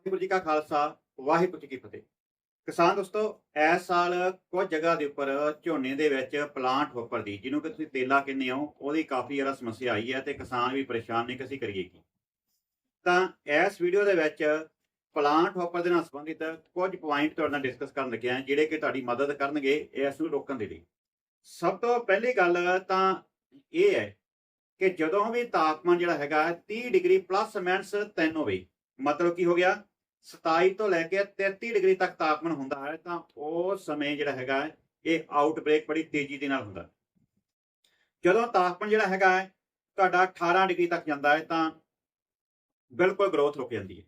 ਵਾਹਿਗੁਰੂ ਜੀ ਕਾ ਖਾਲਸਾ, ਵਾਹਿਗੁਰੂ ਜੀ ਕੀ ਫਤਿਹ। ਕਿਸਾਨ ਦੋਸਤੋ, ਇਸ ਸਾਲ ਕੁਝ ਜਗ੍ਹਾ ਦੇ ਉੱਪਰ ਝੋਨੇ ਦੇ ਵਿੱਚ ਪਲਾਂਟ ਹੋਪਰ ਦੀ, ਜਿਹਨੂੰ ਕਿ ਤੁਸੀਂ ਤੇਲਾ ਕਹਿੰਦੇ ਹੋ, ਉਹਦੀ ਕਾਫੀ ਜ਼ਿਆਦਾ ਸਮੱਸਿਆ ਆਈ ਹੈ ਤੇ ਕਿਸਾਨ ਵੀ ਪਰੇਸ਼ਾਨ ਨੇ ਕਿ ਅਸੀਂ ਕਰੀਏ ਕੀ। ਤਾਂ ਇਸ ਵੀਡੀਓ ਦੇ ਵਿੱਚ ਪਲਾਂਟ ਹੋਪਰ ਦੇ ਨਾਲ ਸੰਬੰਧਿਤ ਕੁਝ ਪੁਆਇੰਟ ਤੁਹਾਡੇ ਨਾਲ ਡਿਸਕਸ ਕਰਨ ਲੱਗੇ ਹਾਂ, ਜਿਹੜੇ ਕਿ ਤੁਹਾਡੀ ਮਦਦ ਕਰਨਗੇ ਇਸ ਨੂੰ ਰੋਕਣ ਦੇ ਲਈ। ਸਭ ਤੋਂ ਪਹਿਲੀ ਗੱਲ ਤਾਂ ਇਹ ਹੈ ਕਿ ਜਦੋਂ ਵੀ ਤਾਪਮਾਨ ਜਿਹੜਾ ਹੈਗਾ 30 ਡਿਗਰੀ ਪਲੱਸ ਮਾਈਨਸ 3 ਹੋਵੇ, ਮਤਲਬ ਕੀ ਹੋ ਗਿਆ? 27 ਤੋਂ ਲੈ ਕੇ 33 ਡਿਗਰੀ ਤੱਕ ਤਾਪਮਾਨ ਹੁੰਦਾ ਹੈ ਤਾਂ ਉਹ ਸਮੇਂ ਜਿਹੜਾ ਹੈਗਾ ਇਹ ਆਊਟਬ੍ਰੇਕ ਬੜੀ ਤੇਜ਼ੀ ਦੇ ਨਾਲ ਹੁੰਦਾ ਹੈ। ਜਦੋਂ ਤਾਪਮਾਨ ਜਿਹੜਾ ਹੈਗਾ ਹੈ, ਤੁਹਾਡਾ 18 ਡਿਗਰੀ ਤੱਕ ਜਾਂਦਾ ਹੈ ਤਾਂ ਬਿਲਕੁਲ ਗਰੋਥ ਰੁਕ ਜਾਂਦੀ ਹੈ।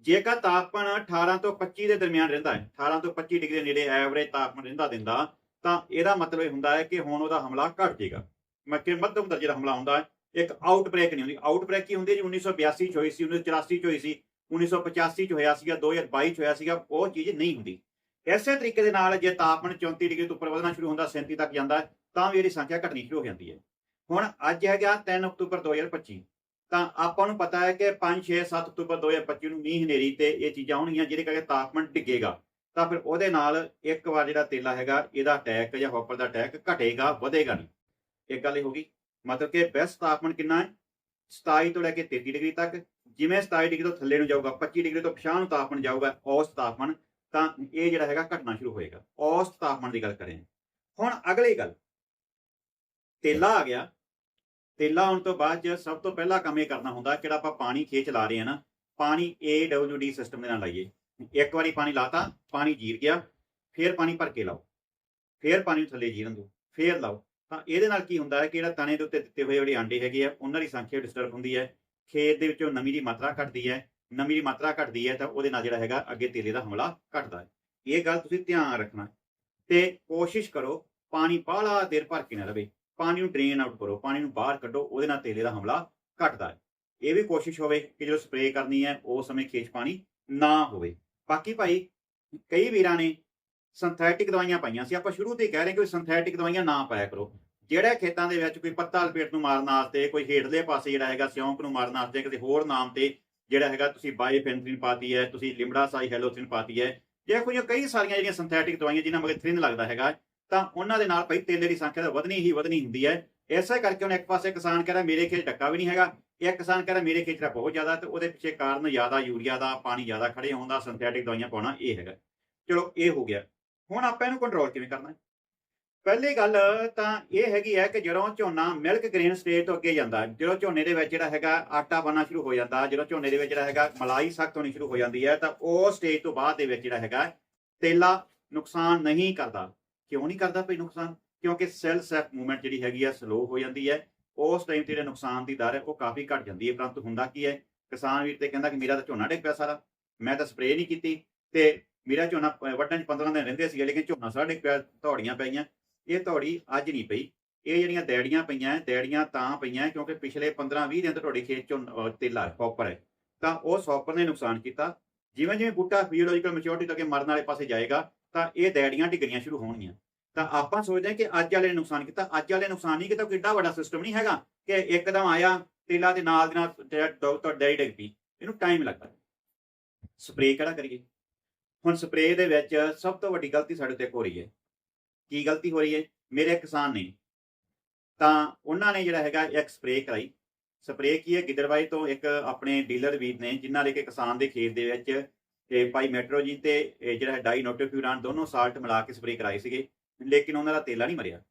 ਜੇਕਰ ਤਾਪਮਾਨ 18 ਤੋਂ 25 ਦੇ ਦਰਮਿਆਨ ਰਹਿੰਦਾ ਹੈ 18 ਤੋਂ 25 ਡਿਗਰੀ ਦੇ ਨੇੜੇ ਐਵਰੇਜ ਤਾਪਮਾਨ ਰਹਿੰਦਾ ਦਿੰਦਾ ਤਾਂ ਇਹਦਾ ਮਤਲਬ ਇਹ ਹੁੰਦਾ ਹੈ ਕਿ ਹੁਣ ਉਹਦਾ ਹਮਲਾ ਘਟ ਜਾਏਗਾ। ਮੈਂ ਮੱਧਮ ਦਰਜੇ ਦਾ ਹਮਲਾ ਹੁੰਦਾ ਹੈ ਇੱਕ ਆਊਟਬ੍ਰੇਕ ਨਹੀਂ ਹੁੰਦੀ। ਆਊਟਬ੍ਰੇਕ ਕੀ ਹੁੰਦੀ ਹੈ ਜੀ? 1982 ਚ ਹੋਈ ਸੀ 1984 ਚ ਹੋਈ ਸੀ। 1985 ਚ ਹੋਇਆ ਸੀਗਾ 2022 ਚ ਹੋਇਆ ਸੀਗਾ, ਉਹ ਚੀਜ਼ ਨਹੀਂ ਹੁੰਦੀ। ਇਸੇ ਤਰੀਕੇ ਦੇ ਨਾਲ ਜੇ ਤਾਪਮਾਨ 34 ਡਿਗਰੀ ਤੋਂ ਉੱਪਰ ਵਧਣਾ ਸ਼ੁਰੂ ਹੁੰਦਾ 37 ਤੱਕ ਜਾਂਦਾ, ਤਾਂ ਵੀ ਇਹਦੀ ਸੰਖਿਆ ਘਟਣੀ ਸ਼ੁਰੂ ਹੋ ਜਾਂਦੀ ਹੈ। ਹੁਣ ਅੱਜ ਹੈਗਾ 3 ਅਕਤੂਬਰ 2025 ਤਾਂ ਆਪਾਂ ਨੂੰ ਪਤਾ ਹੈ ਕਿ 5 6 7 ਅਕਤੂਬਰ 2025 ਨੂੰ ਮੀਂਹ ਹਨੇਰੀ ਤੇ ਇਹ ਚੀਜ਼ਾਂ ਹੋਣਗੀਆਂ, ਜਿਹਦੇ ਕਰਕੇ ਤਾਪਮਾਨ ਡਿੱਗੇਗਾ। ਤਾਂ ਫਿਰ ਉਹਦੇ ਨਾਲ ਇੱਕ ਵਾਰ ਜਿਹੜਾ ਤੇਲਾ ਹੈਗਾ, ਇਹਦਾ ਅਟੈਕ ਜਾਂ ਹੌਪਰ ਦਾ ਅਟੈਕ ਘਟੇਗਾ, ਵਧੇਗਾ ਨਹੀਂ। ਇੱਕ ਗੱਲ ਇਹ ਹੋ ਗਈ, ਮਤਲਬ ਕਿ ਬੈਸਟ ਤਾਪਮਾਨ ਕਿੰਨਾ ਹੈ? 27 ਤੋਂ ਲੈ ਕੇ 33 ਡਿਗਰੀ ਤੱਕ। ਜਿਵੇਂ 27 ਡਿਗਰੀ ਤੋਂ ਥੱਲੇ ਨੂੰ ਜਾਊਗਾ 25 ਡਿਗਰੀ ਤੋਂ ਪਛਾਣ ਨੂੰ ਤਾਪਮਾਨ ਜਾਊਗਾ ਔਸਤ ਤਾਪਮਾਨ, ਤਾਂ ਇਹ ਜਿਹੜਾ ਹੈਗਾ ਘਟਣਾ ਸ਼ੁਰੂ ਹੋਏਗਾ। ਔਸਤ ਤਾਪਮਾਨ ਦੀ ਗੱਲ ਕਰੇ ਹੁਣ ਅਗਲੀ ਗੱਲ। ਤੇਲਾ ਆ ਗਿਆ। ਤੇਲਾ ਆਉਣ ਤੋਂ ਬਾਅਦ ਚ ਸਭ ਤੋਂ ਪਹਿਲਾ ਕੰਮ ਇਹ ਕਰਨਾ ਹੁੰਦਾ, ਜਿਹੜਾ ਆਪਾਂ ਪਾਣੀ ਖੇਚ ਲਾ ਰਹੇ ਹਾਂ ਨਾ, ਪਾਣੀ AWD ਸਿਸਟਮ ਦੇ ਨਾਲ ਲਾਈਏ। ਇੱਕ ਵਾਰੀ ਪਾਣੀ ਲਾਤਾ, ਪਾਣੀ ਜੀਰ ਗਿਆ, ਫਿਰ ਪਾਣੀ ਭਰ ਕੇ ਲਾਓ। ਫਿਰ ਪਾਣੀ ਨੂੰ ਥੱਲੇ ਜੀਰਨ ਦਿਓ, ਫਿਰ ਲਾਓ। ਤਾਂ ਇਹਦੇ ਨਾਲ ਕੀ ਹੁੰਦਾ ਹੈ ਕਿ ਜਿਹੜਾ ਤਣੇ ਦੇ ਉੱਤੇ ਦਿੱਤੇ ਹੋਏ ਜਿਹੜੇ ਆਂਡੇ ਹੈਗੇ ਆ, ਉਹਨਾਂ ਦੀ ਸੰਖਿਆ ਡਿਸਟਰਬ ਹੁੰਦੀ ਹੈ। ਖੇਤ ਦੇ ਵਿੱਚੋਂ ਨਮੀ ਦੀ ਮਾਤਰਾ ਘਟਦੀ ਹੈ, ਨਮੀ ਦੀ ਮਾਤਰਾ ਘਟਦੀ ਹੈ ਤਾਂ ਉਹਦੇ ਨਾਲ ਜਿਹੜਾ ਹੈਗਾ ਅੱਗੇ ਤੇਲੇ ਦਾ ਹਮਲਾ ਘਟਦਾ ਹੈ। ਇਹ ਗੱਲ ਤੁਸੀਂ ਧਿਆਨ ਰੱਖਣਾ ਤੇ ਕੋਸ਼ਿਸ਼ ਕਰੋ ਪਾਣੀ ਬਾਹਲਾ ਦੇਰ ਭਰ ਕੇ ਨਾ ਰਵੇ, ਪਾਣੀ ਨੂੰ ਡਰੇਨ ਆਊਟ ਕਰੋ, ਪਾਣੀ ਨੂੰ ਬਾਹਰ ਕੱਢੋ, ਉਹਦੇ ਨਾਲ ਤੇਲੇ ਦਾ ਹਮਲਾ ਘਟਦਾ ਹੈ। ਇਹ ਵੀ ਕੋਸ਼ਿਸ਼ ਹੋਵੇ ਕਿ ਜਦੋਂ ਸਪਰੇਅ ਕਰਨੀ ਹੈ ਉਸ ਸਮੇਂ ਖੇਤ ਪਾਣੀ ਨਾ ਹੋਵੇ। ਬਾਕੀ ਭਾਈ, ਕਈ ਵੀਰਾਂ ਨੇ ਸਿੰਥੈਟਿਕ ਦਵਾਈਆਂ ਪਾਈਆਂ ਸੀ। ਆਪਾਂ ਸ਼ੁਰੂ ਤੋਂ ਹੀ ਕਹਿ ਰਹੇ ਕਿ ਸਿੰਥੈਟਿਕ ਦਵਾਈਆਂ ਨਾ ਪਾਇਆ ਕਰੋ। ਜਿਹੜੇ ਖੇਤਾਂ ਦੇ ਵਿੱਚ ਕੋਈ ਪੱਤਾ ਲਪੇਟ ਨੂੰ ਮਾਰਨ ਵਾਸਤੇ, ਕੋਈ ਹੇਠਲੇ ਪਾਸੇ ਜਿਹੜਾ ਹੈਗਾ ਸਿਉਂਕ ਨੂੰ ਮਾਰਨ ਵਾਸਤੇ, ਕਿਸੇ ਹੋਰ ਨਾਮ ਤੇ ਜਿਹੜਾ ਹੈਗਾ ਤੁਸੀਂ ਬਾਈਫੈਂਥ੍ਰਿਨ ਪਾਤੀ ਹੈ, ਤੁਸੀਂ ਲਿਮੜਾ ਸਾਈ ਹੈਲੋਥ੍ਰਿਨ ਪਾਤੀ ਹੈ, ਜੇ ਕੋਈ ਕਈ ਸਾਰੀਆਂ ਜਿਹੜੀਆਂ ਸਿੰਥੈਟਿਕ ਦਵਾਈਆਂ ਜਿਨ੍ਹਾਂ ਮਗੇ ਥ੍ਰਿਨ ਲੱਗਦਾ ਹੈਗਾ, ਤਾਂ ਉਹਨਾਂ ਦੇ ਨਾਲ ਭਾਈ ਤੇਲੇ ਦੀ ਸੰਖਿਆ ਤਾਂ ਵਧਣੀ ਹੀ ਵਧਣੀ ਹੁੰਦੀ ਹੈ। ਐਸਾ ਕਰਕੇ ਹੁਣ ਇੱਕ ਪਾਸੇ ਕਿਸਾਨ ਕਹਿੰਦਾ ਮੇਰੇ ਖੇਤ ਡੱਕਾ ਵੀ ਨਹੀਂ ਹੈਗਾ, ਇੱਕ ਕਿਸਾਨ ਕਹਿੰਦਾ ਮੇਰੇ ਖੇਤ ਦਾ ਬਹੁਤ ਜ਼ਿਆਦਾ, ਤੇ ਉਹਦੇ ਪਿੱਛੇ ਕਾਰਨ ਜ਼ਿਆਦਾ ਯੂਰੀਆ ਦਾ, ਪਾਣੀ ਜ਼ਿਆਦਾ ਖੜੇ ਹੋਣ ਦਾ ਸਿੰਥੈਟਿਕ ਦਵਾਈਆਂ ਪਾਉਣਾ ਇਹ ਹੈਗਾ। ਚਲੋ, ਇਹ ਹੋ ਗਿਆ। ਹੁਣ ਆਪਾਂ ਇਹਨੂੰ ਕੰਟਰੋਲ ਕਿਵੇਂ ਕਰਨਾ? ਪਹਿਲੀ ਗੱਲ ਤਾਂ ਇਹ ਹੈਗੀ ਹੈ ਕਿ ਜਦੋਂ ਝੋਨਾ ਮਿਲਕ ਗ੍ਰੇਨ ਸਟੇਜ ਤੋਂ ਅੱਗੇ ਜਾਂਦਾ, ਜਦੋਂ ਝੋਨੇ ਦੇ ਵਿੱਚ ਜਿਹੜਾ ਹੈਗਾ ਆਟਾ ਬਣਨਾ ਸ਼ੁਰੂ ਹੋ ਜਾਂਦਾ, ਜਦੋਂ ਝੋਨੇ ਦੇ ਵਿੱਚ ਜਿਹੜਾ ਹੈਗਾ ਮਲਾਈ ਸਖਤ ਹੋਣੀ ਸ਼ੁਰੂ ਹੋ ਜਾਂਦੀ ਹੈ, ਤਾਂ ਉਹ ਸਟੇਜ ਤੋਂ ਬਾਅਦ ਦੇ ਵਿੱਚ ਜਿਹੜਾ ਹੈਗਾ ਤੇਲਾ ਨੁਕਸਾਨ ਨਹੀਂ ਕਰਦਾ। ਕਿਉਂ ਨਹੀਂ ਕਰਦਾ ਭਈ ਨੁਕਸਾਨ? ਕਿਉਂਕਿ ਸੈਲ ਸੈਫ ਮੂਵਮੈਂਟ ਜਿਹੜੀ ਹੈਗੀ ਹੈ ਸਲੋ ਹੋ ਜਾਂਦੀ ਹੈ। ਉਸ ਟਾਈਮ ਤੇ ਜਿਹੜਾ ਨੁਕਸਾਨ ਦੀ ਦਰ ਹੈ, ਉਹ ਕਾਫੀ ਘਟ ਜਾਂਦੀ ਹੈ। ਪਰੰਤੂ ਹੁੰਦਾ ਕੀ ਹੈ? ਕਿਸਾਨ ਵੀਰ ਤੇ ਕਹਿੰਦਾ ਕਿ ਮੇਰਾ ਤਾਂ ਝੋਨਾ ਡਿੱਗ ਪਿਆ ਸਾਰਾ। ਮੈਂ ਤਾਂ ਸਪਰੇਅ ਨਹੀਂ ਕੀਤੀ ਤੇ ਮੇਰਾ ਝੋਨਾ ਪ- ਵੱਢਣ ਚ 15 ਦਿਨ ਰਹਿੰਦੇ ਸੀ ਲੇਕਿਨ ਝੋਨਾ ਸਾਰਾ ਡਿੱਗ ਪਿਆ, ਧੌੜੀਆਂ ਪਈਆਂ ਇਹ ਤੁਹਾਡੀ ਅੱਜ ਨਹੀਂ ਪਈ। ਇਹ ਜਿਹੜੀਆਂ ਦੈੜੀਆਂ ਪਈਆਂ ਦੈੜੀਆਂ ਤਾਂ ਪਈਆਂ ਕਿਉਂਕਿ ਪਿਛਲੇ 15-20 ਦਿਨ ਤੋਂ ਤੁਹਾਡੇ ਖੇਤ ਚੋਂ ਅਹ, ਤੇਲਾ ਕਾਪਰ ਹੈ। ਤਾਂ ਉਹ ਸੌਪਰ ਨੇ ਨੁਕਸਾਨ ਕੀਤਾ। ਜਿਵੇਂ ਜਿਵੇਂ ਬੂਟਾ ਫਿਜ਼ੀਓਲੋਜੀਕਲ ਮੈਚੁਰਿਟੀ ਤੱਕ ਮਰਨ ਵਾਲੇ ਪਾਸੇ ਜਾਏਗਾ ਤਾਂ ਇਹ ਦੈੜੀਆਂ ਡਿੱਗਣੀਆਂ ਸ਼ੁਰੂ ਹੋਣਗੀਆਂ। ਤਾਂ ਆਪਾਂ ਸੋਚਦੇ ਹਾਂ ਕਿ ਅੱਜ ਵਾਲੇ ਨੇ ਨੁਕਸਾਨ ਕੀਤਾ। ਅੱਜ ਵਾਲੇ ਨੁਕਸਾਨ ਨਹੀਂ ਕੀਤਾ ਕੋਈ ਏਡਾ ਵੱਡਾ ਸਿਸਟਮ ਨਹੀਂ ਹੈਗਾ ਕਿ ਇੱਕਦਮ ਆਇਆ ਤੇਲਾ ਦੇ ਨਾਲ ਦੇ ਨਾਲ ਡਾਕਟਰ ਡੈਡੀ ਡਿੱਗ ਪਈ। ਇਹਨੂੰ ਟਾਈਮ ਲੱਗਦਾ। ਸਪਰੇਅ ਕਿਹੜਾ ਕਰੀਏ? ਹੁਣ ਸਪਰੇਅ ਦੇ ਵਿੱਚ ਸਭ ਤੋਂ ਵੱਡੀ ਗਲਤੀ ਸਾਡੇ ਤੇ ਹੋ ਰਹੀ ਹੈ। ਕੀ ਗਲਤੀ ਹੋ ਰਹੀ ਹੈ? ਮੇਰੇ ਕਿਸਾਨ ਨੇ। ਤਾਂ ਉਹਨਾਂ ਨੇ ਜਿਹੜਾ ਹੈਗਾ ਇੱਕ ਸਪਰੇਅ ਕਰਾਈ। ਸਪਰੇਅ ਕੀ ਹੈ? ਗਿੱਦੜਬਾਈ ਤੋਂ ਇੱਕ ਆਪਣੇ ਡੀਲਰ ਵੀਰ ਨੇ, ਜਿਨ੍ਹਾਂ ਦੇ ਕਿ ਕਿਸਾਨ ਦੇ ਖੇਤ ਦੇ ਵਿੱਚ ਤੇ ਪਾਈ ਮੈਟਰੋਜੀਨ ਤੇ ਇਹ ਜਿਹੜਾ ਡਾਈ ਨੋਟੋਫਿਊਰਾਨ ਦੋਨੋਂ ਸਾਲਟ ਮਿਲਾ ਕੇ ਸਪਰੇਅ ਕਰਾਈ ਸੀਗੇ, ਲੇਕਿਨ ਉਹਨਾਂ ਦਾ ਤੇਲਾ ਨਹੀਂ ਮਰਿਆ।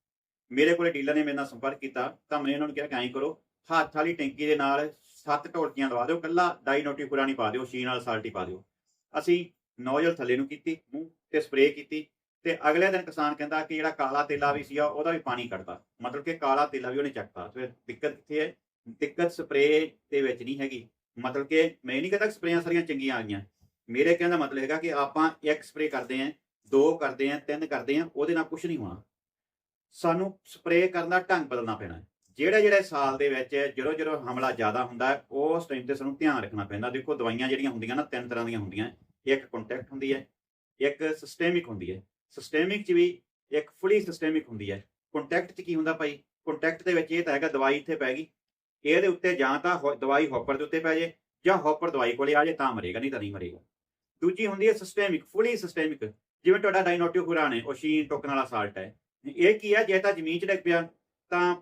ਮੇਰੇ ਕੋਲੇ ਡੀਲਰ ਨੇ ਮੇਰੇ ਨਾਲ ਸੰਪਰਕ ਕੀਤਾ, ਤਾਂ ਮੈਂ ਉਹਨਾਂ ਨੂੰ ਕਿਹਾ ਕਿ ਐਂ ਕਰੋ, ਹੱਥ ਵਾਲੀ ਟੈਂਕੀ ਦੇ ਨਾਲ ਸੱਤ ਢੋਲਕੀਆਂ ਦਵਾ ਦਿਓ, ਕੱਲਾ ਡਾਈ ਨੋਟੋਫਿਊਰਾਨ ਹੀ ਪਾ ਦਿਓ ਸ਼ੀਨ ਨਾਲ ਸਾਲਟ ਹੀ ਪਾ ਦਿਓ। ਅਸੀਂ ਨੋਜ਼ਲ ਥੱਲੇ ਨੂੰ ਕੀਤੀ, ਮੂੰਹ ਤੇ ਸਪਰੇਅ ਕੀਤੀ। ਤੇ ਅਗਲੇ ਦਿਨ ਕਿਸਾਨ ਕਹਿੰਦਾ ਕਿ ਜਿਹੜਾ ਕਾਲਾ ਤੇਲਾ ਵੀ ਸੀਗਾ, ਉਹਦਾ ਵੀ ਪਾਣੀ ਕੱਢਦਾ ਮਤਲਬ ਕਿ ਕਾਲਾ ਤੇਲਾ ਵੀ ਉਹਨੇ ਚੱਕਤਾ। ਫਿਰ ਦਿੱਕਤ ਕਿੱਥੇ ਹੈ, ਦਿੱਕਤ ਸਪਰੇਅ ਦੇ ਵਿੱਚ ਨਹੀਂ ਹੈਗੀ। ਮਤਲਬ ਕਿ ਮੈਂ ਨਹੀਂ ਕਹਿੰਦਾ ਸਪਰੇਆਂ ਸਾਰੀਆਂ ਚੰਗੀਆਂ ਆ ਗਈਆਂ। ਮੇਰੇ ਕਹਿਣ ਦਾ ਮਤਲਬ ਹੈਗਾ ਕਿ ਆਪਾਂ ਇੱਕ ਸਪਰੇਅ ਕਰਦੇ ਆਂ ਦੋ ਕਰਦੇ ਆਂ ਤਿੰਨ ਕਰਦੇ ਆਂ ਉਹਦੇ ਨਾਲ ਕੁਝ ਨਹੀਂ ਹੋਣਾ। ਸਾਨੂੰ ਸਪਰੇਅ ਕਰਨ ਦਾ ਢੰਗ ਬਦਲਣਾ ਪੈਣਾ ਹੈ। ਜਿਹੜੇ ਜਿਹੜੇ ਸਾਲ ਦੇ ਵਿੱਚ ਜਦੋਂ ਜਦੋਂ ਹਮਲਾ ਜ਼ਿਆਦਾ ਹੁੰਦਾ ਉਸ ਟਾਈਮ ਤੇ ਸਾਨੂੰ ਧਿਆਨ ਰੱਖਣਾ ਪੈਂਦਾ। ਦੇਖੋ, ਦਵਾਈਆਂ ਜਿਹੜੀਆਂ ਹੁੰਦੀਆਂ ਨਾ, ਤਿੰਨ ਤਰ੍ਹਾਂ ਦੀਆਂ ਹੁੰਦੀਆਂ। ਇੱਕ ਕੰਟੈਕਟ ਹੁੰਦੀ ਹੈ, ਇੱਕ ਸਿਸਟੈਮਿਕ ਹੁੰਦੀ ਹੈ। ਸਿਸਟੈਮਿਕ ਚ ਵੀ ਇੱਕ ਫੁੱਲੀ ਸਿਸਟੈਮਿਕ ਹੁੰਦੀ ਹੈ। ਕੰਟੈਕਟ ਚ ਕੀ ਹੁੰਦਾ ਭਾਈ? ਕੰਟੈਕਟ ਦੇ ਵਿੱਚ ਇਹ ਤਾਂ ਹੈਗਾ ਦਵਾਈ ਇੱਥੇ ਪੈ ਗਈ। ਇਹਦੇ ਉੱਤੇ ਜਾਂ ਤਾਂ ਹੋ- ਦਵਾਈ ਹੌਪਰ ਦੇ ਉੱਤੇ ਪੈ ਜੇ ਜਾਂ ਹੌਪਰ ਦਵਾਈ ਕੋਲੇ ਆ ਜੇ ਤਾਂ ਮਰੇਗਾ, ਨਹੀਂ ਤਾਂ ਨਹੀਂ ਮਰੇਗਾ। ਦੂਜੀ ਹੁੰਦੀ ਹੈ ਸਿਸਟੈਮਿਕ ਫੁੱਲੀ ਸਿਸਟੈਮਿਕ ਜਿਵੇਂ ਤੁਹਾਡਾ ਡਾਈਨੋਟਿਵ ਖੁਰਾਨ ਹੈ ਓਸ਼ੀਨ ਟੋਕਨ ਵਾਲਾ ਸਾਲਟ ਹੈ। ਇਹ ਕੀ ਹੈ? ਜੇ ਤਾਂ ਜ਼ਮੀਨ 'ਚ ਡਿੱਗ ਪਿਆ, ਤਾਂ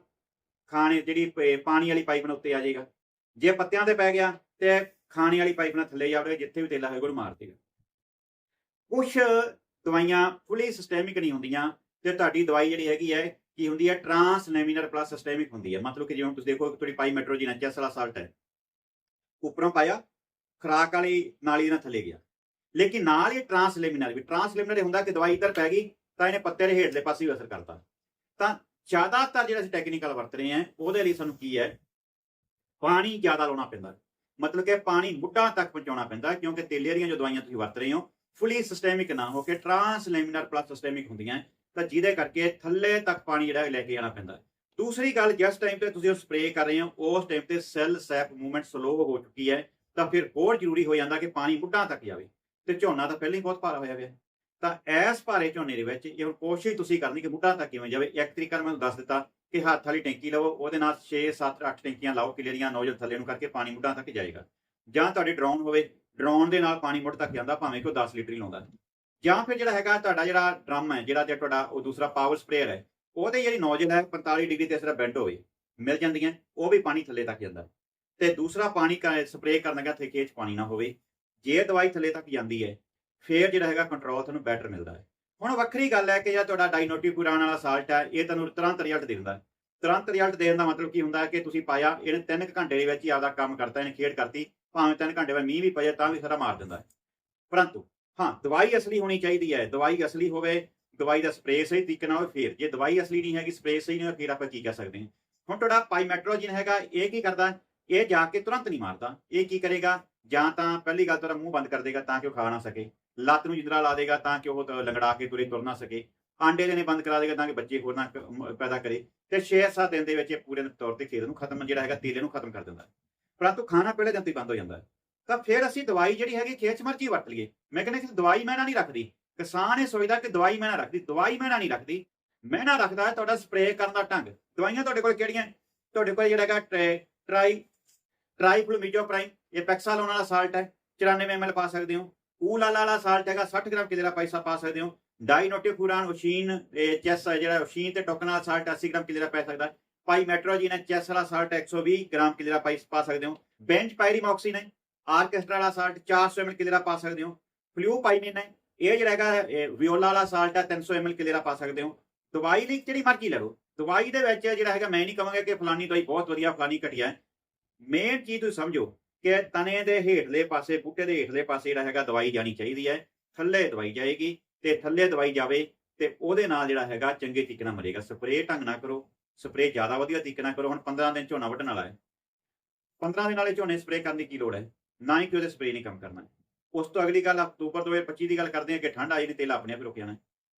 ਖਾਣੇ ਜਿਹੜੀ ਪ- ਪਾਣੀ ਵਾਲੀ ਪਾਈਪ ਨਾਲ ਉੱਤੇ ਆ ਜਾਏਗਾ। ਜੇ ਪੱਤਿਆਂ ਤੇ ਪੈ ਗਿਆ, ਤੇ ਖਾਣੇ ਵਾਲੀ ਪਾਈਪ ਨਾਲ ਥੱਲੇ ਜਾਵੇਗਾ ਜਿੱਥੇ ਵੀ ਤੇਲਾ ਹੋਏਗਾ ਉਹ ਮਾਰ ਦੇਗਾ। ਕੁਝ ਦਵਾਈਆਂ ਫੁੱਲੀ ਸਿਸਟੈਮਿਕ ਨਹੀਂ ਹੁੰਦੀਆਂ ਤੇ ਤੁਹਾਡੀ ਦਵਾਈ ਜਿਹੜੀ ਹੈਗੀ ਹੈ, ਕੀ ਹੁੰਦੀ ਹੈ? ਟਰਾਂਸ ਲੈਮੀਨਰ ਪਲਸ ਸਿਸਟੈਮਿਕ ਹੁੰਦੀ ਹੈ। ਮਤਲਬ ਕਿ ਜਿਵੇਂ ਤੁਸੀਂ ਦੇਖੋ ਤੁਹਾਡੀ ਪਾਈ ਮੈਟਰੋਜੀਨ ਐਚਐਸ ਸਾਲਟ ਹੈ। ਉੱਪਰੋਂ ਪਾਇਆ, ਖਰਾਕ ਵਾਲੀ ਨਾਲੀ ਨਾਲ ਥੱਲੇ ਗਿਆ। ਲੇਕਿਨ ਨਾਲ ਹੀ ਟਰਾਂਸ ਲੈਮੀਨਰ ਵੀ ਟਰਾਂਸ ਲੈਮੀਨਰ ਹੁੰਦਾ ਕਿ ਦਵਾਈ ਇੱਧਰ ਪੈ ਗਈ, ਤਾਂ ਇਹਨੇ ਪੱਤੇ ਦੇ ਹੇਠਲੇ ਪਾਸੇ ਵੀ ਅਸਰ ਕਰਤਾ। ਤਾਂ ਜ਼ਿਆਦਾਤਰ ਜਿਹੜਾ ਅਸੀਂ ਟੈਕਨੀਕਲ ਵਰਤ ਰਹੇ ਹਾਂ, ਉਹਦੇ ਲਈ ਸਾਨੂੰ ਕੀ ਹੈ? ਪਾਣੀ ਜ਼ਿਆਦਾ ਲਾਉਣਾ ਪੈਂਦਾ। ਮਤਲਬ ਕਿ ਪਾਣੀ ਮੁੱਢਾਂ ਤੱਕ ਪਹੁੰਚਾਉਣਾ ਪੈਂਦਾ, ਕਿਉਂਕਿ ਤੇਲੇ ਦੀਆਂ ਜੋ ਦਵਾਈਆਂ ਤੁਸੀਂ ਵਰਤ ਰਹੇ ਹੋ ਫੁੱਲੀ ਸਿਸਟੈਮਿਕ ਨਾ ਹੋ ਕੇ ਟਰਾਂਸ ਲੈਮੀਨਰ ਪਲਸ ਸਿਸਟੈਮਿਕ ਹੁੰਦੀਆਂ ਤਾਂ ਜਿਹਦੇ ਕਰਕੇ ਥੱਲੇ ਤੱਕ ਪਾਣੀ ਜਿਹੜਾ ਲੈ ਕੇ ਜਾਣਾ ਪੈਂਦਾ ਦੂਸਰੀ ਗੱਲ, ਜਿਸ ਟਾਈਮ ਤੇ ਤੁਸੀਂ ਉਹ ਸਪਰੇਅ ਕਰ ਰਹੇ ਹੋ, ਉਸ ਟਾਈਮ ਤੇ ਸੈੱਲ ਸੈਪ ਮੂਵਮੈਂਟ ਸਲੋ ਹੋ ਚੁੱਕੀ ਹੈ, ਤਾਂ ਫਿਰ ਹੋਰ ਜ਼ਰੂਰੀ ਹੋ ਜਾਂਦਾ ਕਿ ਪਾਣੀ ਮੁੱਢਾਂ ਤੱਕ ਜਾਵੇ। ਤੇ ਝੋਨਾ ਤਾਂ ਪਹਿਲਾਂ ਹੀ ਬਹੁਤ ਭਾਰਾ ਹੋਇਆ ਹੋਇਆ ਤਾਂ ਐਸ ਭਾਰੇ ਝੋਨੇ ਦੇ ਵਿੱਚ ਇਹ ਹੁਣ ਕੋਸ਼ਿਸ਼ ਤੁਸੀਂ ਕਰਨੀ ਕਿ ਮੁੱਢਾਂ ਤੱਕ ਕਿਵੇਂ ਜਾਵੇ। ਇੱਕ ਤਰੀਕਾ ਮੈਂ ਤੁਹਾਨੂੰ ਦੱਸ ਦਿੱਤਾ ਕਿ ਹੱਥ ਵਾਲੀ ਟੈਂਕੀ ਲਵੋ, ਉਹਦੇ ਨਾਲ 6 7 8 ਟੈਂਕੀਆਂ ਲਾਓ ਕਿਲੇ ਦੀਆਂ ਨੋਜ਼ਲ ਥੱਲੇ ਨੂੰ ਕਰਕੇ ਪਾਣੀ ਮੁੱਢਾਂ ਤੱਕ ਜਾਏਗਾ। ਜਾਂ ਤੁਹਾਡੇ ਡਰੋਨ ਹੋਵੇ, ਡਰੋਨ ਦੇ ਨਾਲ ਪਾਣੀ ਮੁੱਢ ਤੱਕ ਜਾਂਦਾ, ਭਾਵੇਂ ਕੋਈ 10 ਲੀਟਰ ਹੀ ਲਾਉਂਦਾ। ਜਾਂ ਫਿਰ ਜਿਹੜਾ ਹੈਗਾ ਤੁਹਾਡਾ ਜਿਹੜਾ ਡਰਮ ਹੈ, ਜਿਹੜਾ ਤੇ ਤੁਹਾਡਾ ਉਹ ਦੂਸਰਾ ਪਾਵਰ ਸਪਰੇਅਰ ਹੈ, ਉਹਦੇ ਜਿਹੜੀ ਨੋਜ਼ਲ ਹੈ 45 ਡਿਗਰੀ ਤੇ ਇਸਰਾ ਬੈਂਡ ਹੋਵੇ, ਮਿਲ ਜਾਂਦੀਆਂ, ਉਹ ਵੀ ਪਾਣੀ ਥੱਲੇ ਤੱਕ ਜਾਂਦਾ। ਤੇ ਦੂਸਰਾ ਪਾਣੀ ਸਪਰੇਅ ਕਰਨ ਲੱਗਾ ਤੇ 'ਚ ਪਾਣੀ ਨਾ ਹੋਵੇ, ਜੇ ਦਵਾਈ ਥੱਲੇ ਤੱਕ ਜਾਂਦੀ ਹੈ, ਫੇਰ ਜਿਹੜਾ ਹੈਗਾ ਕੰਟਰੋਲ ਤੁਹਾਨੂੰ ਬੈਟਰ ਮਿਲਦਾ ਹੈ। ਹੁਣ ਵੱਖਰੀ ਗੱਲ ਹੈ ਕਿ ਜਿਹੜਾ ਤੁਹਾਡਾ ਡਾਈਨੋਟਿਵ ਪੁਰਾਣ ਵਾਲਾ ਸਾਲਟ ਹੈ, ਇਹ ਤੁਹਾਨੂੰ ਤੁਰੰਤ ਰਿਜ਼ਲਟ ਦੇ ਦਿੰਦਾ ਹੈ। ਤੁਰੰਤ ਰਿਜ਼ਲਟ ਦੇਣ ਦਾ ਮਤਲਬ ਕੀ ਹੁੰਦਾ ਹੈ ਕਿ ਤੁਸੀਂ ਪਾਇਆ, ਇਹਨੇ 3 ਘੰਟੇ ਦੇ ਵਿੱਚ ਹੀ ਆਪਦਾ ਕੰਮ ਕਰਤਾ, ਇਹਨੇ ਖੇਡ ਕਰਤੀ ਭਾਵੇਂ 3 ਘੰਟੇ ਬਾਅਦ ਮੀਂਹ ਵੀ ਪਏ, ਤਾਂ ਵੀ ਸਾਰਾ ਮਾਰ ਦਿੰਦਾ ਹੈ। ਪਰੰਤੂ, ਹਾਂ, ਦਵਾਈ ਅਸਲੀ ਹੋਣੀ ਚਾਹੀਦੀ ਹੈ। ਦਵਾਈ ਅਸਲੀ ਹੋਵੇ, ਦਵਾਈ ਦਾ ਸਪਰੇਅ ਸਹੀ ਤਰੀਕੇ ਨਾਲ ਹੋਵੇ, ਫੇਰ। ਜੇ ਦਵਾਈ ਅਸਲੀ ਨਹੀਂ ਹੈਗੀ, ਸਪਰੇਅ ਸਹੀ ਨਹੀਂ ਹੋਵੇ, ਫਿਰ ਆਪਾਂ ਕੀ ਕਰ ਸਕਦੇ ਹਾਂ? ਹੁਣ ਤੁਹਾਡਾ ਪਾਈਮੈਟਰੋਜਿਨ ਹੈਗਾ, ਇਹ ਕੀ ਕਰਦਾ? ਇਹ ਜਾ ਕੇ ਤੁਰੰਤ ਨਹੀਂ ਮਾਰਦਾ। ਇਹ ਕੀ ਕਰੇਗਾ? ਜਾਂ ਤਾਂ ਪਹਿਲੀ ਗੱਲ ਤੁਹਾਡਾ ਮੂੰਹ ਬੰਦ ਕਰ ਦੇਗਾ, ਤਾਂ ਕਿ ਉਹ ਖਾ ਨਾ ਸਕੇ। ਲੱਤ ਨੂੰ ਜਿੰਦਰਾ ਲਾ ਦੇਗਾ, ਤਾਂ ਕਿ ਉਹ ਲੰਗੜਾ ਕੇ ਤੁਰੇ ਤੁਰ ਨਾ ਸਕੇ। ਆਂਡੇ ਦੇਣੇ ਬੰਦ ਕਰਾ ਦੇਗਾ, ਤਾਂ ਕਿ ਬੱਚੇ ਹੋਰ ਨਾ ਪੈਦਾ ਕਰੇ। ਤੇ 6-7 ਦਿਨ ਦੇ ਵਿੱਚ ਇਹ ਪੂਰੇ ਤੌਰ ਤੇ ਖੇਤ ਨੂੰ ਖਤਮ, ਜਿਹੜਾ ਹੈਗਾ, ਤੀਲੇ ਨੂੰ ਖਤਮ ਕਰ ਦਿੰਦਾ ਪਰੰਤੂ ਖਾਣਾ ਪਹਿਲੇ ਦਿਨ ਤੋਂ ਹੀ ਬੰਦ ਹੋ ਜਾਂਦਾ ਤਾਂ ਫਿਰ ਅਸੀਂ ਦਵਾਈ ਜਿਹੜੀ ਹੈਗੀ, ਖੇਤ 'ਚ ਮਰਜ਼ੀ ਵਰਤ ਲਈਏ। ਮੈਂ ਕਹਿੰਦਾ ਕਿ ਦਵਾਈ ਮੈਨਾ ਨਹੀਂ ਰੱਖਦੀ। ਕਿਸਾਨ ਇਹ ਸੋਚਦਾ ਕਿ ਦਵਾਈ ਮੈਂ ਨਾ ਰੱਖਦੀ। ਦਵਾਈ ਮੈਂ ਨਾ ਨਹੀਂ ਰੱਖਦੀ। ਮੈਂ ਨਾ ਰੱਖਦਾ ਹੈ ਤੁਹਾਡਾ ਸਪਰੇਅ ਕਰਨ ਦਾ ਢੰਗ। ਦਵਾਈਆਂ ਤੁਹਾਡੇ ਕੋਲ ਕਿਹੜੀਆਂ? ਤੁਹਾਡੇ ਕੋਲ ਜਿਹੜਾ ਹੈਗਾ ਟ੍ਰੇ- ਟਰਾਈ, ਟਰਾਈਫਲੂਮੀਜੋ ਇਹ ਪੈਕਸਾਲੋਨ ਵਾਲਾ ਸਾਲਟ ਹੈ। 94 ml ਪਾ ਸਕਦੇ ਹੋ। ਊਲਾਲਾ ਵਾਲਾ ਸਾਲਟ ਹੈਗਾ 60 ਗ੍ਰਾਮ ਕਿਲੇ ਦਾ ਪੈਸਾ ਪਾ ਸਕਦੇ ਹੋ। ਡਾਈਨੋਟਿਵ ਫੂਰਾਨ ਓਸ਼ੀਨ ਚੈਸ ਜਿਹੜਾ ਓਸ਼ੀਨ ਤੇ ਟੋਕਨ ਵਾਲਾ ਸਾਲਟ 80 ਗ੍ਰਾਮ ਕਿਲੇ ਦਾ ਪੈ ਸਕਦਾ। ਪਾਈ ਮੈਟਰੋਜੀਨ ਹੈ ਚੈਸ ਵਾਲਾ ਸਾਲਟ 120 ਗ੍ਰਾਮ ਕਿਲੇ ਦਾ ਪਾਈ ਪਾ ਸਕਦੇ ਹੋ। ਬੈਂਚ ਪਾਇਰੀਮੋਕਸਿਨ ਹੈ ਆਰਕੈਸਟਰਾ ਵਾਲਾ ਸਾਲਟ 400 ml ਕਿਲੇ ਦਾ ਪਾ ਸਕਦੇ ਹੋ। ਫਲੂ ਪਾਈਨਿਨ ਹੈ ਇਹ ਜਿਹੜਾ ਹੈਗਾ ਵਿਓਲਾ ਵਾਲਾ ਸਾਲਟ ਹੈ 300 ml ਕਿਲੇ ਦਾ ਪਾ ਸਕਦੇ ਹੋ। ਦਵਾਈ ਲਈ ਜਿਹੜੀ ਮਰਜ਼ੀ ਲੈ ਲਓ। ਦਵਾਈ ਦੇ ਵਿੱਚ ਜਿਹੜਾ ਹੈਗਾ, ਮੈਂ ਨਹੀਂ ਕਹਾਂਗਾ ਕਿ ਫਲਾਨੀ ਦਵਾਈ ਬਹੁਤ ਵਧੀਆ, ਫਲਾਨੀ ਘਟੀਆ ਹੈ। ਮੇਨ ਚੀਜ਼ ਤੁਸੀਂ ਸਮਝੋ ਕਿ ਤਣੇ ਦੇ ਹੇਠਲੇ ਪਾਸੇ, ਬੂਟੇ ਦੇ ਹੇਠਲੇ ਪਾਸੇ ਜਿਹੜਾ ਹੈਗਾ, ਦਵਾਈ ਜਾਣੀ ਚਾਹੀਦੀ ਹੈ। ਥੱਲੇ ਦਵਾਈ ਜਾਏਗੀ ਤੇ ਥੱਲੇ ਦਵਾਈ ਜਾਵੇ ਤੇ ਉਹਦੇ ਨਾਲ ਜਿਹੜਾ ਹੈਗਾ, ਚੰਗੇ ਤਰੀਕੇ ਨਾਲ ਮਰੇਗਾ। ਸਪਰੇਅ ਢੰਗ ਨਾਲ ਕਰੋ। ਸਪਰੇਅ ਜ਼ਿਆਦਾ ਵਧੀਆ ਤਰੀਕੇ ਨਾਲ ਕਰੋ। ਹੁਣ 15 ਦਿਨ ਝੋਨਾ ਵੱਢਣ ਵਾਲਾ ਹੈ। 15 ਦਿਨ ਵਾਲੇ ਝੋਨੇ ਸਪਰੇਅ ਕਰਨ ਦੀ ਕੀ ਲੋੜ ਹੈ? ਨਾ ਹੀ ਕਿ ਉਹਦੇ ਸਪਰੇਅ ਨਹੀਂ ਕੰਮ ਕਰਨਾ। ਉਸ ਤੋਂ ਅਗਲੀ ਗੱਲ ਅਕਤੂਬਰ 2025 ਦੀ ਗੱਲ ਕਰਦੇ ਹਾਂ ਕਿ ਠੰਡ ਆਈ ਨਹੀਂ, ਤੇਲ ਆਪਣੇ ਆਪ ਰੁਕ ਜਾਣਾ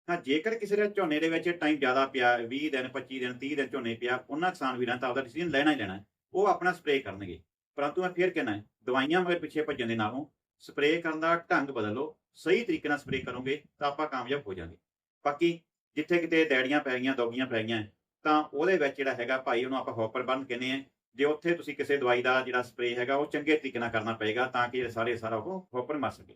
ਹਾਂ। ਜੇਕਰ ਕਿਸੇ ਦੇ ਝੋਨੇ ਦੇ ਵਿੱਚ ਟਾਈਮ ਜ਼ਿਆਦਾ ਪਿਆ 20 ਦਿਨ 25 ਦਿਨ 30 ਦਿਨ ਝੋਨੇ ਪਿਆ, ਉਹਨਾਂ ਕਿਸਾਨ ਵੀਰਾਂ ਤਾਂ ਆਪਦਾ ਡਿਸੀਜਨ ਲੈਣਾ ਹੀ ਲੈਣਾ ਉਹ ਆਪਣਾ ਸਪਰੇਅ ਕਰਨਗੇ। ਪਰੰਤੂ ਮੈਂ ਫੇਰ ਕਹਿਣਾ ਹੈ, ਦਵਾਈਆਂ ਮਗਰ ਪਿੱਛੇ ਭੱਜਣ ਦੇ ਨਾਲੋਂ ਸਪਰੇਅ ਕਰਨ ਦਾ ਢੰਗ ਬਦਲੋ, ਸਹੀ ਤਰੀਕੇ ਨਾਲ ਸਪਰੇਅ ਕਰੋਗੇ ਤਾਂ ਆਪਾਂ ਕਾਮਯਾਬ ਹੋ ਜਾਾਂਗੇ। ਬਾਕੀ ਜਿੱਥੇ ਕਿਤੇ ਡੈੜੀਆਂ ਪੈ ਗਈਆਂ, ਦੌਗੀਆਂ ਪੈ ਗਈਆਂ ਤਾਂ ਉਹਦੇ ਵਿੱਚ ਜਿਹੜਾ ਹੈਗਾ ਭਾਈ, ਉਹਨੂੰ ਆਪਾਂ ਹੌਪਰ ਬੰਨ ਕਹਿੰਦੇ ਆ ਜੇ ਉੱਥੇ ਤੁਸੀਂ ਕਿਸੇ ਦਵਾਈ ਦਾ ਜਿਹੜਾ ਸਪਰੇਅ ਹੈਗਾ, ਉਹ ਚੰਗੇ ਤਰੀਕੇ ਨਾਲ ਕਰਨਾ ਪਏਗਾ ਤਾਂ ਕਿ ਸਾਰੇ ਸਾਰਾ ਉਹ ਹੌਪਰ ਮਰ ਸਕੇ।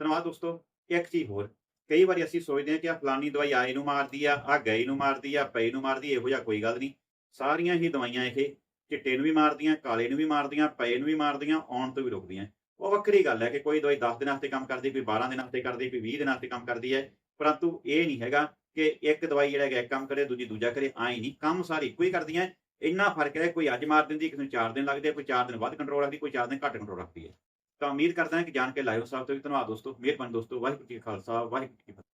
ਧੰਨਵਾਦ ਦੋਸਤੋ। ਇੱਕ ਚੀਜ਼ ਹੋਰ, ਕਈ ਵਾਰੀ ਅਸੀਂ ਸੋਚਦੇ ਹਾਂ ਕਿ ਆ ਫਲਾਨੀ ਦਵਾਈ ਆਏ ਨੂੰ ਮਾਰਦੀ ਆ ਆ ਗਈ ਨੂੰ ਮਾਰਦੀ ਆ, ਪਈ ਨੂੰ ਮਾਰਦੀ ਇਹੋ ਜਿਹਾ ਕੋਈ ਗੱਲ ਨਹੀਂ। ਸਾਰੀਆਂ ਹੀ ਦਵਾਈਆਂ ਇਹ ਚਿੱਟੇ ਨੂੰ ਵੀ ਮਾਰਦੀਆਂ, ਕਾਲੇ ਨੂੰ ਵੀ ਮਾਰਦੀਆਂ, ਪਏ ਨੂੰ ਵੀ ਮਾਰਦੀਆਂ, ਆਉਣ ਤੋਂ ਵੀ ਰੋਕਦੀਆਂ। ਉਹ ਵੱਖਰੀ ਗੱਲ ਹੈ ਕਿ ਕੋਈ ਦਵਾਈ 10 ਦਿਨਾਂ ਤੇ ਕੰਮ ਕਰਦੀ, ਕੋਈ 12 ਦਿਨਾਂ ਤੇ ਕਰਦੀ, ਕੋਈ 20 ਦਿਨਾਂ ਤੇ ਕੰਮ ਕਰਦੀ ਹੈ, ਪਰੰਤੂ ਇਹ ਨਹੀਂ ਹੈਗਾ ਕਿ ਇੱਕ ਦਵਾਈ ਜਿਹੜਾ ਹੈਗਾ, ਇੱਕ ਕੰਮ ਕਰੇ, ਦੂਜੀ ਦੂਜਾ ਕਰੇ, ਆਏ ਨਹੀਂ। ਕੰਮ ਸਾਰੇ ਇੱਕੋ ਹੀ ਕਰਦੀਆਂ ਇੰਨਾ ਫ਼ਰਕ ਹੈ, ਕੋਈ ਅੱਜ ਮਾਰ ਦਿੰਦੀ, ਕਿਸੇ ਨੂੰ 4 ਦਿਨ ਲੱਗਦੇ, ਕੋਈ 4 ਦਿਨ ਵੱਧ ਕੰਟਰੋਲ ਰੱਖਦੀ, ਕੋਈ 4 ਦਿਨ ਘੱਟ ਕੰਟਰੋਲ ਰੱਖਦੀ ਹੈ ਤਾਂ ਉਮੀਦ ਕਰਦਾ ਹਾਂ ਕਿ ਜਾਣ ਕੇ ਲਾਇਓ ਸਾਹਿਬ ਤੋਂ ਵੀ ਧੰਨਵਾਦ ਦੋਸਤੋ, ਮਿਹਰਬਾਨੀ ਦੋਸਤੋ, ਵਾਹਿਗੁਰੂ ਜੀ ਖਾਲਸਾ, ਵਾਹਿਗੁਰੂ ਜੀ ਫਤਿਹ।